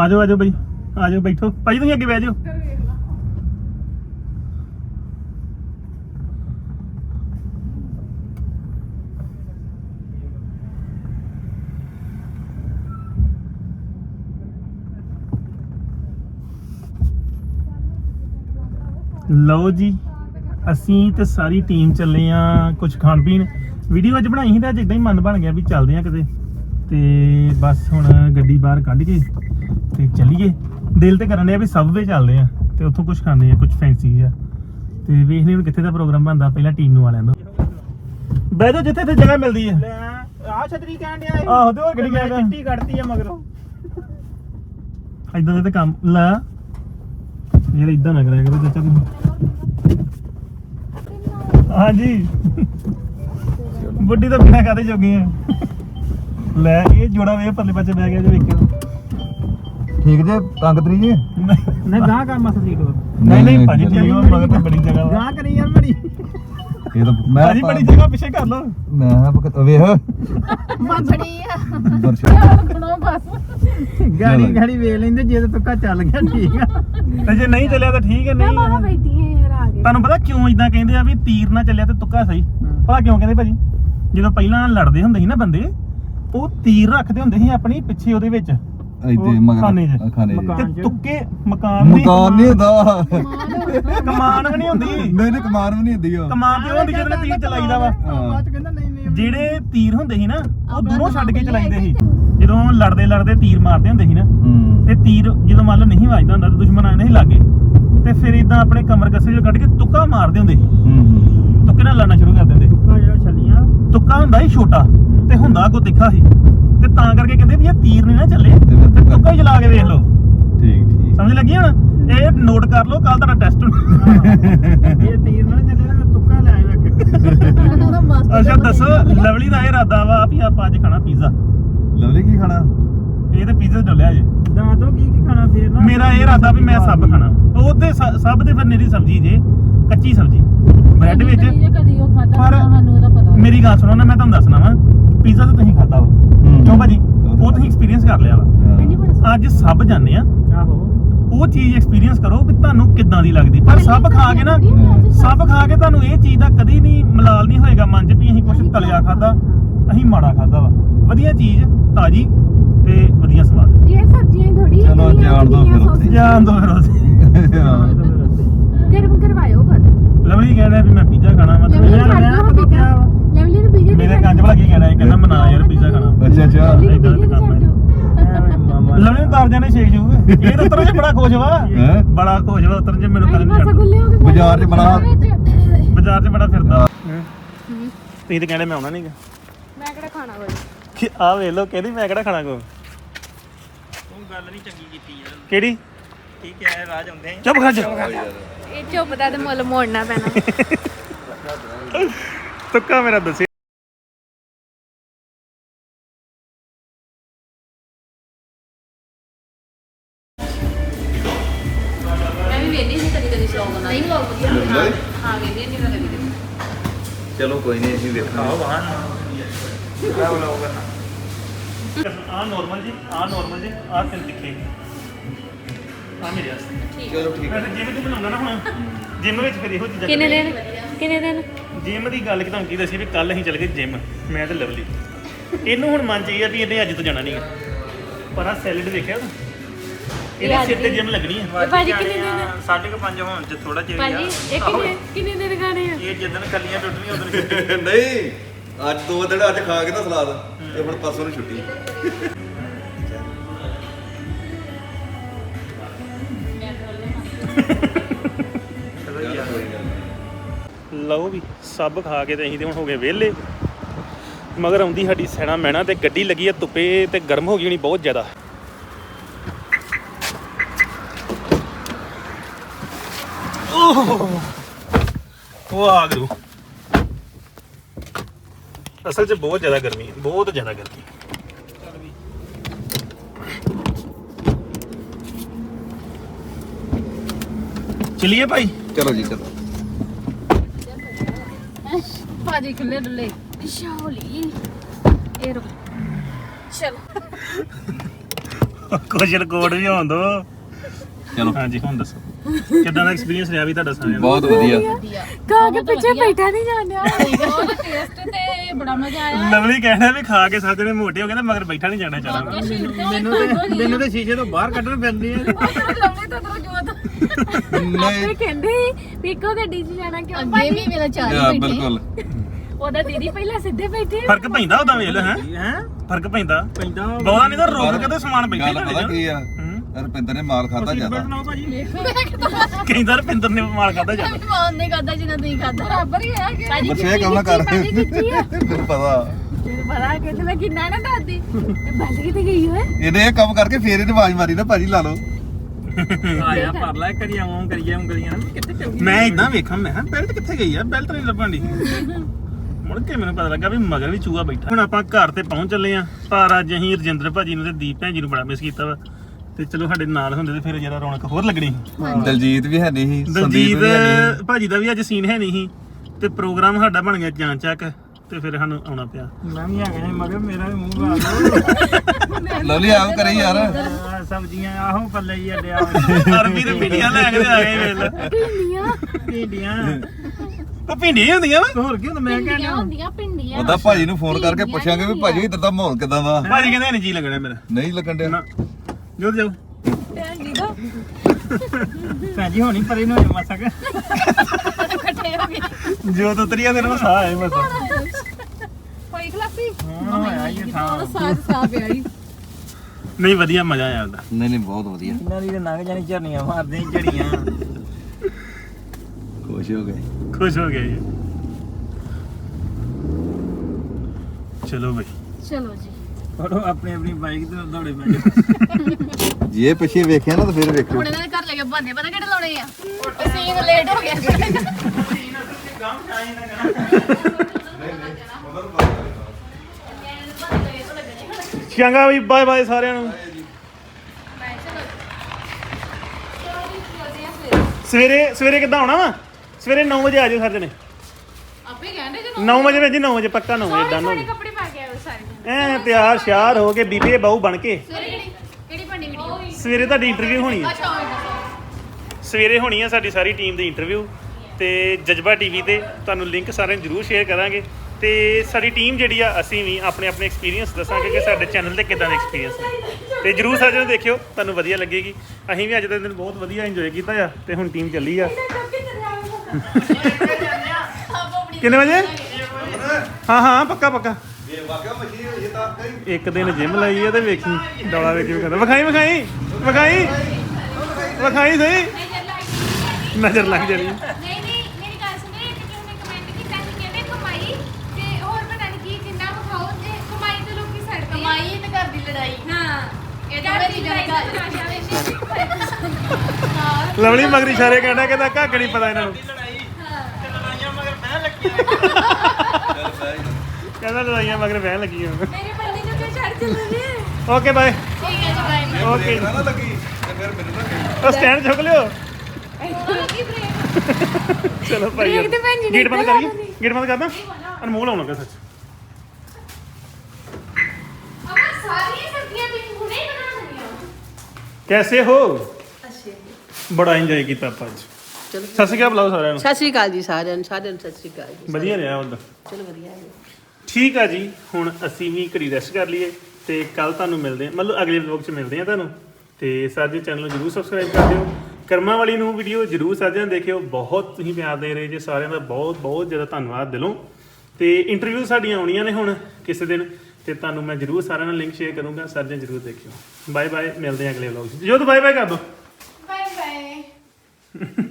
ਆ ਜਾਓ ਆ ਜਾਓ ਬਾਈ। ਆ ਜਾਓ, ਬੈਠੋ। ਭਾਜੀ, ਤੁਸੀਂ ਅੱਗੇ ਬਹਿ ਜਾਓ। ਲਓ ਜੀ, ਅਸੀਂ ਤੇ ਸਾਰੀ ਟੀਮ ਚੱਲੇ ਆ ਕੁਝ ਖਾਣ ਪੀਣ। ਵੀਡੀਓ ਅੱਜ ਬਣਾਈ ਸੀ ਤੇ ਅੱਜ ਇਦਾਂ ਹੀ ਮਨ ਬਣ ਗਿਆ ਵੀ ਚੱਲਦੇ ਆ ਕਿਤੇ। ਤੇ ਬਸ ਹੁਣ ਗੱਡੀ ਬਾਹਰ ਕੱਢ ਕੇ ਤੇ ਚੱਲੀਏ। ਦਿਲ ਤੇ ਕਰਨ ਡਿਆ ਵੀ ਸਬਵੇ ਚੱਲਦੇ ਆ ਤੇ ਉੱਥੋਂ ਕੁਝ ਖਾਣੇ ਆ ਕੁਝ ਫੈਂਸੀ ਆ। ਤੇ ਵੇਖਦੇ ਹੁਣ ਕਿੱਥੇ ਦਾ ਪ੍ਰੋਗਰਾਮ ਬਣਦਾ ਪਹਿਲਾਂ ਟੀਮ ਨੂੰ ਵਾਲਿਆਂ ਦਾ। ਬਹਿ ਜਾਓ ਜਿੱਥੇ ਤੇ ਜਗ੍ਹਾ ਮਿਲਦੀ ਆ। ਆ ਛਤਰੀ ਕਹਿਣ ਡਿਆ ਆਹੋ ਤੇ ਹੋਰ ਕਿਹੜੀ ਮੈਂ ਕਹਿ ਚਿੱਟੀ ਕੱਢਤੀ ਆ ਮਗਰੋਂ। ਇਦਾਂ ਦੇ ਤੇ ਕੰਮ ਲਾ। ਯਾਰ ਇਦਾਂ ਨਾ ਕਰਿਆ ਕਰੋ ਚਾਚਾ ਤੁਸੀਂ ਹਾਂਜੀ। ਬੁੱਢੀ ਤਾਂ ਬਿਨਾ ਕਾਦੇ ਜੋਗੀ ਆ। ਲੈ ਇਹ ਜੋੜਾ ਵੇ ਪਰਲੇ ਪਾਸੇ ਬਹਿ ਗਿਆ ਜੇ ਵੇਖਿਓ ਠੀਕ ਜੇ ਤੰਗਤਰੀ ਜੀ? ਨਹੀਂ ਗਾਂ ਕਰ ਮਸਲ ਸੀਟ ਨਹੀਂ ਨਹੀਂ ਭਾਜੀ ਠੀਕ ਆ। ਮਗਰ ਤੇ ਬੜੀ ਜਗ੍ਹਾ ਵਾ। ਗਾਂ ਕਰੀ ਯਾਰ ਬੜੀ ਇਹ ਤਾਂ ਮੈਂ ਭਾਜੀ ਬੜੀ ਜਗ੍ਹਾ ਪਿੱਛੇ ਕਰ ਲਓ। ਮੈਂ ਵਕਤ ਵੇਖ। ਬੜੀ ਆ। ਦਰਸ਼ਨ। ਖਣੋ ਬਸ। ਗਾੜੀ ਗਾੜੀ ਵੇਖ ਲੈਂਦੇ ਜੇ ਤਾਂ ਤੁੱਕਾ ਚੱਲ ਗਿਆ ਠੀਕ ਆ। ਤੇ ਜੇ ਨਹੀਂ ਚੱਲਿਆ ਤਾਂ ਠੀਕ ਹੈ ਨਹੀਂ। ਮਾਂ ਬੈਠੀ ਆ ਯਾਰ ਆ ਗਏ। ਤੁਹਾਨੂੰ ਪਤਾ ਕਿਉਂ ਇਦਾਂ ਕਹਿੰਦੇ ਆ ਵੀ ਤੀਰ ਨਾ ਚੱਲਿਆ ਤੇ ਤੁੱਕਾ ਸਹੀ? ਪਤਾ ਕਿਉਂ ਕਹਿੰਦੇ ਭਾਜੀ? ਜਦੋਂ ਪਹਿਲਾਂ ਲੜਦੇ ਹੁੰਦੇ ਸੀ ਨਾ ਬੰਦੇ ਉਹ ਤੀਰ ਰੱਖਦੇ ਹੁੰਦੇ ਸੀ ਆਪਣੀ ਪਿੱਛੇ ਉਹਦੇ ਵਿੱਚ। ਇੱਥੇ ਮਗਰ ਖਾਨੇ 'ਚ। ਖਾਨੇ ਚ। ਮਕਾਨ ਤੇ 'ਚ। ਤੁੱਕੇ ਮਕਾਨ ਦੀ ਮਕਾਨ ਨਹੀਂ ਹੁੰਦਾ। ਕਮਾਨ ਵੀ ਨਹੀਂ ਹੁੰਦੀ। ਨਹੀਂ ਨਹੀਂ ਕਮਾਨ ਵੀ ਨਹੀਂ ਹੁੰਦੀ ਉਹ। ਕਮਾਨ ਤੇ ਉਹ ਹੁੰਦੀ ਜਿਹਦੇ ਨਾਲ ਤੀਰ ਚਲਾਈਦਾ ਵਾ। ਬਾਅਦ ਚ ਕਹਿੰਦਾ ਨਹੀਂ ਨਹੀਂ ਜਿਹੜੇ ਤੀਰ ਹੁੰਦੇ ਸੀ ਨਾ ਉਹ ਦੂਰੋਂ ਛੱਡ ਕੇ ਚਲਾਈਦੇ ਸੀ। ਜਦੋਂ ਲੜਦੇ ਲੜਦੇ ਤੀਰ ਮਾਰਦੇ ਹੁੰਦੇ ਸੀ ਨਾ ਹੂੰ। ਤੇ ਤੀਰ ਜਦੋਂ ਮੰਨ ਲਓ ਨਹੀਂ ਵੱਜਦਾ ਹੁੰਦਾ ਤਾਂ ਦੁਸ਼ਮਣ ਆ ਜਾਂਦੇ ਸੀ ਲਾਗੇ ਤੇ ਫਿਰ ਇਦਾਂ ਆਪਣੇ ਕਮਰ ਕੱਸੇ ਚੋਂ ਕੱਢ ਕੇ ਤੁੱਕਾ ਮਾਰਦੇ ਹੁੰਦੇ ਸੀ। ਹੂੰ ਤੁੱਕੇ ਨਾਲ ਲੜਨਾ ਸ਼ੁਰੂ ਕਰ ਦਿੰਦੇ ਸੀ। ਤੁੱਕਾ ਜਿਹੜਾ ਛੱਲੀਆਂ। ਤੁੱਕਾ ਹੁੰਦਾ ਸੀ ਛੋਟਾ ਤੇ ਹੁੰਦਾ ਕੋ ਤਿੱਖਾ ਸੀ। ਤੇ ਤਾਂ ਕਰਕੇ ਕਹਿੰਦੇ ਵੀ ਇਹ ਤੀਰ ਨਹੀਂ ਨਾ ਹੀ ਚਲਾ ਕੇ ਵੇਖ ਲਓ। ਠੀਕ ਠੀਕ। ਸਮਝ ਲੱਗੀ ਹੁਣ? ਇਹ ਨੋਟ ਕਰ ਲਓ ਕੱਲ ਤੁਹਾਡਾ ਟੈਸਟ ਇਹ ਤੀਰ ਨਾਲ ਚੱਲੇ ਨਾ ਤੁੱਕਾ ਲੈ ਆਇਓ ਇੱਕ। ਅੱਛਾ ਦੱਸੋ ਲਵਲੀ ਦਾ ਇਹ ਇਰਾਦਾ ਵਾ ਵੀ ਆਪਾਂ ਅੱਜ ਖਾਣਾ ਪੀਜ਼ਾ ਲਵਲੀ ਕੀ ਖਾਣਾ? ਇਹ ਤੇ ਪੀਜ਼ਾ ਡੋਲਿਆ ਜੇ। ਦੱਸ ਦੋ ਕੀ ਕੀ ਖਾਣਾ ਫੇਰ ਨਾ? ਮੇਰਾ ਇਹ ਇਰਾਦਾ ਵੀ ਮੈਂ ਸਭ ਖਾਣਾ। ਉਹ ਤੇ ਸਭ ਦੇ ਫਿਰ ਮੇਰੀ ਸਬਜ਼ੀ ਜੇ ਕੱਚੀ ਸਬਜ਼ੀ। ਬ੍ਰੈਡ ਵਿੱਚ। ਕਦੀ ਕਦੀ ਉਹ ਖਾਦਾ ਪਰ ਸਾਨੂੰ ਉਹਦਾ ਪਤਾ। ਮੇਰੀ ਗੱਲ ਸੁਣੋ ਨਾ ਮੈਂ ਤੁਹਾਨੂੰ ਦੱਸਣਾ ਵਾ ਪੀਜ਼ਾ ਤਾਂ ਤੁਸੀਂ ਖਾਦਾ ਵਾ। ਕਿਉਂ ਭਾਜੀ? ਉਹ ਤੁਸੀਂ ਐਕਸਪੀਰੀਅੰਸ ਕਰ ਲਿਆ ਵਾ। ਅੱਜ ਸਭ ਜਾਂਦੇ ਆ। ਆਹੋ। ਉਹ ਚੀਜ਼ ਐਕਸਪੀਰੀਅੰਸ ਕਰੋ ਵੀ ਤੁਹਾਨੂੰ ਕਿੱਦਾਂ ਦੀ ਲੱਗਦੀ। ਪਰ ਸਭ ਖਾ ਕੇ ਨਾ ਸਭ ਖਾ ਕੇ ਤੁਹਾਨੂੰ ਇਹ ਚੀਜ਼ ਦਾ ਕਦੀ ਨਹੀਂ ਮਲਾਲ ਨਹੀਂ ਹੋਏਗਾ ਮਨ 'ਚ ਵੀ ਅਸੀਂ ਕੁਝ ਤਲਿਆ ਖਾਦਾ ਅਸੀਂ ਮਾੜਾ ਖਾਦਾ ਵਾ। ਵਧੀਆ ਚੀਜ਼ ਤਾਜੀ ਤੇ ਵਧੀਆ ਸਵਾਦ। ਇਹ ਸਬਜ਼ੀਆਂ ਥੋੜੀ ਚਲੋ ਜਾਣ ਦਿਓ ਫਿਰ ਉੱਥੇ। ਜਾਨ ਦੋ ਫਿਰ ਉਹਦੇ। ਗਰਮ ਕਰਵਾਇਓ ਪਰ ਲਵਲੀ ਕਹਿੰਦਾ ਵੀ ਮੈਂ ਪੀਜ਼ਾ ਖਾਣਾ ਵਾ ਤੇ ਲਵਲੀ ਮੈਂ- ਖਾ ਮੈਂ ਲਓ ਕਦੋਂ ਕਿਹਾ ਵਾ? ਲਵਲੀ ਨੂੰ ਪੀਜ਼ਾ ਮੇਰੇ ਕੰਜ ਵਾਲਾ ਕੀ ਕਹਿਣਾ ਇਹ ਕਹਿੰਦਾ ਮਨਾ ਯਾਰ ਪੀਜ਼ਾ ਖਾਣਾ। ਅੱਛਾ ਅੱਛਾ। ਏਦਾਂ ਦੇ ਕੰਮ ਹੈ। ਐਵੇਂ ਮਾਮਾ ਲਵਲੀ ਨੂੰ ਤਾਰ ਜਾਣੇ ਛੇਕ ਜੂ ਇਹ ਤਾਂ ਉਤਰਨ 'ਚ ਬੜਾ ਖੁਸ਼ ਵਾ। ਹੈਂ? ਬੜਾ ਖੁਸ਼ ਵਾ ਉਤਰਨ 'ਚ ਮੈਨੂੰ ਛੱਡ ਗੁੱਲੇ ਹੋ ਗਏ ਬਾਜ਼ਾਰ 'ਚ ਬੜਾ- ਬਾਜ਼ਾਰ 'ਚ ਬੜਾ ਫਿਰਦਾ। ਤੁਸੀਂ ਤਾਂ ਕਹਿੰਦੇ ਮੈਂ ਆਉਣਾ ਨਹੀਂਗਾ ਮੈਂ ਕਿਹੜਾ ਖਾਣਾ ਕੋਈ ਕਿ ਆ ਵੇਖ ਲੋ ਕਹਿੰਦੀ ਮੈਂ ਕਿਹੜਾ ਖਾਣਾ ਕੋ ਤੂੰ ਗੱਲ ਨਹੀਂ ਚੰਗੀ ਕੀਤੀ ਯਾਰ। ਕਿਹੜੀ? ਠੀਕ ਹੈ ਰਾਜ ਆਉਂਦੇ ਚੁੱਪ ਕਰ ਜਾ। ਇਹ ਚੁੱਪ ਦਾ ਤੇ ਮੁੱਲ ਮੋੜਨਾ ਪੈਣਾ। ਤੁੱਕਾ ਮੇਰਾ ਦੱਸੇ ਨਾਲ। ਨਹੀਂ ਵਲੌਗ ਵਧੀਆ। ਹਾਂ ਹਾਂ ਵੇਖਦੀ ਨਹੀਂ ਮੈਂ ਕਦੀ ਚਲੋ ਕੋਈ ਨਹੀਂ ਅਸੀਂ ਵੇਖਾਂਗੇ। ਕਿਹੜਾ ਕਰਨਾ। ਆ ਨਾਰਮਲ ਜੀ ਆ ਨਾਰਮਲ ਜੀ ਆ ਤਿੰਨ ਤਿੱਖੇ ਆ ਮੇਰੇ ਵਾਸਤੇ। ਚਲੋ ਠੀਕ ਮੈਂ ਜਿਮ ਤੇ ਬਣਾਉਂਦਾ ਨਾ ਹੁਣ। ਜਿਮ ਵਿੱਚ ਫਿਰ ਇਹੋ ਚੀਜ਼ਾਂ ਕਿੰਨੇ ਦਿਨ? ਕਿੰਨੇ ਦਿਨ? ਜਿਮ ਦੀ ਗੱਲ ਕਿ ਤੁਹਾਨੂੰ ਕੀ ਦੱਸੀ ਵੀ ਕੱਲ ਅਸੀਂ ਚੱਲ ਗਏ ਜਿਮ ਮੈਂ ਤੇ ਲਵਲੀ ਇਹਨੂੰ ਹੁਣ ਮਨ ਚ ਇਹ ਆ ਵੀ ਇਹਨੇ ਅੱਜ ਤੋਂ ਜਾਣਾ ਨਹੀਂ ਪਰ ਆ ਸੈਲਡ ਦੇਖਿਆ ਤੂੰ ਇਹਦੇ ਸਿਰ ਤੇ ਜਿਮ ਲੱਗਣੀ ਇਹ ਭਾਜੀ ਕਿੰਨੇ ਦਿਨ? ਸਾਢੇ ਕੁ ਪੰਜ ਹੋਣ ਚ ਥੋੜਾ ਚਿਰ ਹੀ ਆ। ਭਾਜੀ ਇਹ ਕਿੰਨੇ ਕਿੰਨੇ ਦਿਨ ਖਾਣੇ ਆ? ਇਹ ਜਿੱਦਣ ਕੱਲੀਆਂ ਟੁੱਟਣੀਆਂ ਉਦੋਂ ਨਹੀਂ ਅੱਜ ਦੋ ਦਿਨ ਅੱਜ ਖਾ ਕੇ ਨਾ ਸਲਾਦ। ਤੇ ਹੁਣ ਪਰਸੋਂ ਨੂੰ ਛੁੱਟੀ। ਲਓ ਵੀ ਸਭ ਖਾ ਕੇ ਤੇ ਅਸੀਂ ਤੇ ਹੁਣ ਹੋ ਗਏ ਵਿਹਲੇ। ਮਗਰ ਆਉਂਦੀ ਸਾਡੀ ਸੈਣਾ ਮੈਣਾ ਤੇ ਗੱਡੀ ਲੱਗੀ ਆ ਧੁੱਪੇ ਤੇ ਗਰਮ ਹੋ ਗਈ ਹੋਣੀ ਬਹੁਤ ਜ਼ਿਆਦਾ। ਉਹ ਆ ਗਰੂ ਅਸਲ 'ਚ ਬਹੁਤ ਜ਼ਿਆਦਾ ਗਰਮੀ ਹੈ ਬਹੁਤ ਜ਼ਿਆਦਾ ਗਰਮੀ। ਚਲਿਏ ਭਾਈ? ਚਲੋ ਜੀ ਚਲੋ। ਭਾਜੀ ਖੁੱਲੇ ਡੁੱਲੇ। ਸ਼ਾਉਲੀ ਇਹ ਰੁਕ। ਚਲ। ਕੁਝ ਰਿਕਾਰਡ ਵੀ ਹੋਣ ਦੋ। ਚਲੋ। ਹਾਂਜੀ ਹੁਣ ਦੱਸੋ। ਕਿਦਾਂ ਦਾ ਐਕਸਪੀਰੀਅੰਸ ਰਿਹਾ ਵੀ ਤੁਹਾਡਾ ਸਾਰਿਆਂ ਦਾ? ਬਹੁਤ ਵਧੀਆ। ਕਾ ਕੇ ਪਿੱਛੇ ਬੈਠਾ ਨਹੀਂ ਜਾਣਿਆ ਬਹੁਤ ਟੇਸਟ ਤੇ ਬੜਾ ਮਜ਼ਾ ਆਇਆ। ਲਵਲੀ ਕਹਿਣਾ ਵੀ ਖਾ ਕੇ ਸਾਰੇ ਨੇ ਮੋਟੇ ਹੋ ਗਏ ਤੇ ਮਗਰ ਬੈਠਾ ਨਹੀਂ ਜਾਣਾ ਚਾਹਣਾ ਮੈਨੂੰ ਤੇ ਮੈਨੂੰ ਤੇ ਸ਼ੀਸ਼ੇ ਤੋਂ ਬਾਹਰ ਕੱਢਣ ਪੈਂਦੇ ਆ। ਲੰਮੇ ਤਾਂ ਤਰੋ ਜੋਤ ਨਹੀਂ ਆਪੇ ਕਹਿੰਦੇ ਵੀ ਇੱਕੋ ਗੱਡੀ 'ਚ ਜਾਣਾ ਕਿਉਂ? ਅੱਗੇ ਵੀ ਮੇਰਾ ਚਾਰ ਯਾ ਬਿਲਕੁਲ। ਉਹਦਾ ਦੀਦੀ ਪਹਿਲਾਂ ਸਿੱਧੇ ਬੈਠੇ ਫ਼ਰਕ ਪੈਂਦਾ ਉਹਦਾ ਵੇਖ ਲੈ ਹੈ? ਹੈ? ਫ਼ਰਕ ਪੈਂਦਾ। ਪੈਂਦਾ। ਬਹੁਤਾ ਨਹੀਂ ਤਾਂ ਰੋਕ ਕੇ ਤੇ ਸਮਾਨ ਬੈਠੇ ਗੱਲ ਪਤਾ ਕੀ ਆ? ਰੁਪਿੰਦਰ ਨੇ ਮਾਲ ਖਾਦਾ ਜ਼ਿਆਦਾ। ਬਣਾਓ ਭਾਜੀ। ਕਹਿੰਦਾ ਰਪਿੰਦਰ ਨੇ ਮਾਲ ਖਾਦਾ ਜਾਂਦਾ ਮਾਨ ਨੇ ਖਾਦਾ ਜਿੰਨਾ ਤੁਸੀਂ ਖਾਦਾ ਬਰਾਬਰ ਹੀ ਹੈ ਕਿ ਬੱਚੇ ਕੰਮ ਨਾ ਕਰ ਪਤਾ। ਤੈਨੂੰ ਪਤਾ ਕਹਿੰਦੇ ਮੈਂ ਕਿੰਨਾ ਨਾ ਦਾਦੀ ਤੇ ਬੱਲ ਕਿਤੇ ਗਈ ਹੋਏ ਇਹਨੇ ਇਹ ਕੰਮ ਕਰਕੇ ਫੇਰ ਇਹਨੇ ਆਵਾਜ਼ ਮਾਰੀ ਨਾ ਭਾਜੀ ਲਾ ਲਓ। ਆਇਆ ਪਰ ਲੈ ਕਰੀ ਆਵਾਂ ਕਰੀਏ ਉਂਗਲੀਆਂ ਨਾਲ ਕਿੱਥੇ ਚਲ ਗਈ? ਮੈਂ ਇਦਾਂ ਵੇਖਾਂ ਮੈਂ ਹਾਂ ਬੈਲਟ ਕਿੱਥੇ ਗਈ ਆ? ਬੈਲਟ ਨਹੀਂ ਲੱਭਣ ਦੀ। ਮੁੜ ਕੇ ਮੈਨੂੰ ਪਤਾ ਲੱਗਾ ਵੀ ਮਗਰ ਵੀ ਚੂਹਾ ਬੈਠਾ। ਹੁਣ ਆਪਾਂ ਘਰ ਤੇ ਪਹੁੰਚ ਚੱਲੇ ਆ। ਪਰ ਅੱਜ ਅਸੀਂ ਰਜਿੰਦਰ ਭਾਜੀ ਨੂੰ ਤੇ ਦੀਪ ਭੈਣ ਜੀ ਨੂੰ ਬੜਾ ਮਿਸ ਕੀਤਾ ਵਾ। ਤੇ ਚਲੋ ਸਾਡੇ ਨਾਲ ਹੁੰਦੇ ਤੇ ਫਿਰ ਜਰਾ ਰੌਣਕ ਹੋਰ ਲੱਗਣੀ ਸੀ। ਦਲਜੀਤ ਵੀ ਹੈ ਨਹੀਂ ਸੀ ਸੰਦੀਪ ਦਲਜੀਤ ਵੀ ਹੈ ਨਹੀਂ ਭਾਜੀ ਦਾ ਵੀ ਅੱਜ ਸੀਨ ਹੈ ਨਹੀਂ ਸੀ ਤੇ ਪ੍ਰੋਗਰਾਮ ਸਾਡਾ ਬਣ ਗਿਆ ਜਾਂ ਚੱਕ ਤੇ ਫਿਰ ਸਾਨੂੰ ਆਉਣਾ ਪਿਆ। ਮੈਂ ਵੀ ਆ ਗਿਆ ਸੀ, ਮਗਰ ਮੇਰਾ ਵੀ ਮੂੰਹ ਲਾ ਦੋ ਲਵਲੀ ਆਪ ਕਰੀ ਯਾਰ। ਸਬਜ਼ੀਆਂ ਆਹੋ ਪੱਲੇ ਹੀ ਅੱਡਿਆ ਅਰਬੀ ਤੇ ਭਿੰਡੀਆਂ ਲੈ ਕੇ ਤੇ ਆ ਗਏ ਵੇਲ ਭਿੰਡੀਆਂ? ਭੀਂਡੀਆਂ। ਉਹ ਭਿੰਡੀਆਂ ਹੀ ਹੁੰਦੀਆਂ ਵਾ? ਹੋਰ ਕੀ ਹੁੰਦਾ ਮੈਂ ਭਿੰਡੀਆਂ ਕਹਿੰਦਾ ਹੁੰਦੀਆਂ ਭਿੰਡੀਆਂ। ਉਹਦਾ ਭਾਜੀ ਨੂੰ ਫੋਨ ਕਰਕੇ ਪੁੱਛਾਂਗੇ ਵੀ ਭਾਜੀ ਇੱਧਰ ਦਾ ਮਾਹੌਲ ਕਿਦਾਂ ਦਾ ਭਾਜੀ ਕਹਿੰਦੇ ਨਹੀਂ ਜੀ ਲੱਗਣਾ ਮੇਰਾ। ਨਹੀਂ ਲੱਗਣ ਡਿਆ। ਨਾ। ਜੋ ਜਾਓ ਭੈਣ ਜੀ। ਦਾ ਭੈਣ ਜੀ ਹੋਣੀ ਪਰੇ ਨੂੰ ਮਸਕ ਇਕੱਠੇ ਹੋ ਗਏ ਜੋ ਤੋਂ ਤਰੀਆ ਦਿਨ ਸਾਹ ਆਏ ਬਸ ਕੋਈ ਖਲਾਸੀ? ਹਾਂ ਥਾਂ ਸਾਹ ਹੀ ਨਹੀਂ ਵਧੀਆ ਮਜ਼ਾ ਆਇਆ ਉਹਦਾ। ਨਹੀਂ ਨਹੀਂ ਬਹੁਤ ਵਧੀਆ। ਇਹਨਾਂ ਦੀ ਲੰਘ ਜਾਣੀ ਝਰਨੀਆਂ ਮਾਰਦੇ ਝੜੀਆਂ। ਖੁਸ਼ ਹੋ ਗਏ। ਖੁਸ਼ ਹੋ ਗਏ। ਚਲੋ ਬਈ। ਚਲੋ ਜੀ। ਫੜੋ ਆਪਣੀ ਆਪਣੀ ਬਾਈਕ ਤੇ ਦੌੜੇ ਪੈ ਜੇ ਇਹ ਪਿੱਛੇ ਵੇਖਿਆ ਨਾ ਤਾਂ ਫਿਰ ਵੇਖਿਓ। ਹੁਣ ਇਹਨਾਂ ਦੇ ਘਰ ਲੈ ਕੇ ਬੰਦੇ ਪਤਾ ਕਿਹੜੇ ਲਾਉਣੇ ਆ? ਸੀਨ ਲੇਟ ਹੋ ਗਿਆ। ਚੰਗਾ ਵੀ ਬਾਏ ਬਾਏ ਸਾਰਿਆਂ ਨੂੰ। ਸਵੇਰੇ ਸਵੇਰੇ ਕਿੱਦਾਂ ਆਉਣਾ ਵਾ? ਸਵੇਰੇ 9 ਵਜੇ ਆ ਜਾਓ ਸਾਰੇ ਜਣੇ। ਆਪੇ ਕਹਿੰਦੇ ਕਿ 9 ਵਜੇ ਵਿੱਚ 9 ਵਜੇ ਪੱਕਾ 9 ਵਜੇ ਡਨ ਹੋ ਗਈ ਐ ਤਿਆਰ ਸ਼ਿਆਰ ਹੋ ਕੇ ਬੀਬੀ ਬਾਹੂ ਬਣ ਕੇ। ਸਵੇਰੇ ਕਿਹੜੀ ਕਿਹੜੀ ਪੰਡੀ ਵੀਡੀਓ ਸਵੇਰੇ ਤੁਹਾਡੀ ਇੰਟਰਵਿਊ ਹੋਣੀ ਹੈ ਅੱਛਾ ਸਵੇਰੇ ਹੋਣੀ ਹੈ ਸਾਡੀ ਸਾਰੀ ਟੀਮ ਦੀ ਇੰਟਰਵਿਊ ਤੇ ਜਜ਼ਬਾ ਟੀਵੀ ਤੇ ਤੁਹਾਨੂੰ ਲਿੰਕ ਸਾਰਿਆਂ ਨੂੰ ਜਰੂਰ ਸ਼ੇਅਰ ਕਰਾਂਗੇ ਤੇ ਸਾਡੀ ਟੀਮ ਜਿਹੜੀ ਆ ਅਸੀਂ ਵੀ ਆਪਣੇ ਆਪਣੇ ਐਕਸਪੀਰੀਅੰਸ ਦੱਸਾਂਗੇ ਕਿ ਸਾਡੇ ਚੈਨਲ ਤੇ ਕਿਦਾਂ ਦੇ ਐਕਸਪੀਰੀਅੰਸ ਨੇ। ਤੇ ਜਰੂਰ ਸਾਰਿਆਂ ਨੂੰ ਦੇਖਿਓ ਤੁਹਾਨੂੰ ਵਧੀਆ ਲੱਗੇਗੀ। ਅਸੀਂ ਵੀ ਅੱਜ ਦਾ ਦਿਨ ਬਹੁਤ ਵਧੀਆ ਇੰਜੋਏ ਕੀਤਾ ਆ ਤੇ ਹੁਣ ਟੀਮ ਚੱਲੀ ਆ। ਕਿੰਨੇ ਵਜੇ? ਹਾਂ ਹਾਂ ਪੱਕਾ ਪੱਕਾ। ਇਹ ਵਾਕਿਆ ਮਸ਼ੀਨ ਇਹ ਤਾਂ ਕਈ ਇੱਕ ਦਿਨ ਜਿਮ ਲਾਈ ਆ ਤੇ ਵੇਖੀ ਡੌਲਾ ਵੇਖੀ ਵੀ ਕਹਿੰਦਾ ਵਿਖਾਈ ਵਿਖਾਈ ਵਿਖਾਈ ਵਿਖਾਈ ਸਹੀ। ਨਜ਼ਰ ਲੱਗ ਜਾਣੀ। ਨਹੀਂ ਨਹੀਂ ਮੇਰੀ ਗੱਲ ਸੁਣੋ ਇੱਕ ਕਿਉਂ ਨੇ ਕਮੈਂਟ ਕੀਤਾ ਸੀ ਕਹਿੰਦੇ ਕਮਾਈ ਤੇ ਹੋਰ ਪਤਾ ਨਹੀਂ ਕੀ ਜਿੰਨਾ ਵਿਖਾਓ ਤੇ ਕਮਾਈ ਤੇ ਲੋਕੀ ਸੜਦੇ। ਕਮਾਈ ਤੇ ਘਰ ਦੀ ਲੜਾਈ। ਹਾਂ। ਇਹ ਤਾਂ ਮੇਰੀ ਗੱਲ ਲਵਲੀ ਮਗਰੀ ਇਸ਼ਾਰੇ ਕਰਨਾ ਕਹਿੰਦਾ ਕੱਖ ਨਹੀਂ ਪਤਾ ਇਹਨਾਂ ਨੂੰ ਲੜਾਈਆਂ ਮਗਰ ਮੈਂ ਲੱਗੀਆਂ ਚੱਲ ਬਹਿ। ਜਾ। ਕਹਿੰਦਾ ਲੜਾਈਆਂ ਮਗਰ ਵਹਿਣ ਲੱਗੀਆਂ ਮੇਰੇ ਬੰਦੇ ਨੂੰ ਕਿਉਂ ਛੱਡ ਚੱਲੋਗੇ ਓਕੇ ਬਾਏ ਠੀਕ ਹੈ ਜੀ ਬਾਈ ਓਕੇ ਬ੍ਰੇਕ ਨਾ ਨਾ ਲੱਗੀ ਤੇ ਫਿਰ ਮੈਨੂੰ ਨਾ ਕਹੀ। ਉਹ ਸਟੈਂਡ ਚੁੱਕ ਲਿਓ। ਕੀ ਬ੍ਰੇਕ ਚਲੋ ਭਾਈ ਬ੍ਰੇਕ ਤੇ ਭੈਣ ਜੀ ਗੇਟ ਬੰਦ ਕਰੀਏ ਗੇਟ ਬੰਦ ਕਰਦਾ। ਅਨਮੋਲ ਆਉਣਾ ਕਿ ਸੱਚ ਅਮਾ ਸਾਰੀਆਂ ਸਬਜ਼ੀਆਂ ਤੁਸੀਂ ਹੁਣੇ ਹੀ ਬਣਾ ਲਈਆਂ। ਕੈਸੇ ਹੋ? ਬੜਾ ਇੰਜੋਏ ਕੀਤਾ ਆਪਾਂ ਅੱਜ। ਚਲੋ ਸਤਿ ਸ਼੍ਰੀ ਅਕਾਲ ਬੁਲਾਓ ਸਾਰਿਆਂ ਨੂੰ। ਸਤਿ ਸ੍ਰੀ ਅਕਾਲ ਜੀ ਸਾਰਿਆਂ ਨੂੰ ਸਾਰਿਆਂ ਨੂੰ ਸਤਿ ਸ੍ਰੀ ਅਕਾਲ ਜੀ ਵਧੀਆ ਰਿਹਾ ਉਹਦਾ। ਚਲੋ ਵਧੀਆ ਹੈ ਠੀਕ ਆ ਜੀ, ਹੁਣ ਅਸੀਂ ਵੀ ਘੜੀ ਰੈਸਟ ਕਰ ਲਈਏ ਤੇ ਕੱਲ ਤੁਹਾਨੂੰ ਮਿਲਦੇ ਹਾਂ, ਮਤਲਬ ਅਗਲੇ ਵਲੌਗ 'ਚ ਮਿਲਦੇ ਹਾਂ ਤੁਹਾਨੂੰ। ਤੇ ਸਾਡੇ ਚੈਨਲ ਨੂੰ ਜਰੂਰ ਸਬਸਕ੍ਰਾਈਬ ਕਰ ਦਿਓ। ਕਰਮਾਂ ਵਾਲੀ ਨੂੰ ਵੀਡੀਓ ਜਰੂਰ ਸਾਰਿਆਂ ਦੇਖਿਓ। ਬਹੁਤ ਤੁਸੀਂ ਪਿਆਰ ਦੇ ਰਹੇ ਜੇ ਸਾਰਿਆਂ ਦਾ ਬਹੁਤ ਬਹੁਤ ਜ਼ਿਆਦਾ ਧੰਨਵਾਦ ਦਿਲੋਂ। ਤੇ ਇੰਟਰਵਿਊ ਸਾਡੀਆਂ ਆਉਣੀਆਂ ਨੇ ਹੁਣ ਕਿਸੇ ਦਿਨ। ਤੇ ਤੁਹਾਨੂੰ ਮੈਂ ਜਰੂਰ ਸਾਰਿਆਂ ਨਾਲ ਲਿੰਕ ਸ਼ੇਅਰ ਕਰੂੰਗਾ, ਸਾਰਿਆਂ ਜਰੂਰ ਦੇਖਿਓ। ਬਾਏ ਬਾਏ ਮਿਲਦੇ ਹਾਂ ਅਗਲੇ ਵਲੌਗ 'ਚ। ਜੋ ਬਾਏ ਬਾਏ ਕਰ ਦਿਓ। Bye bye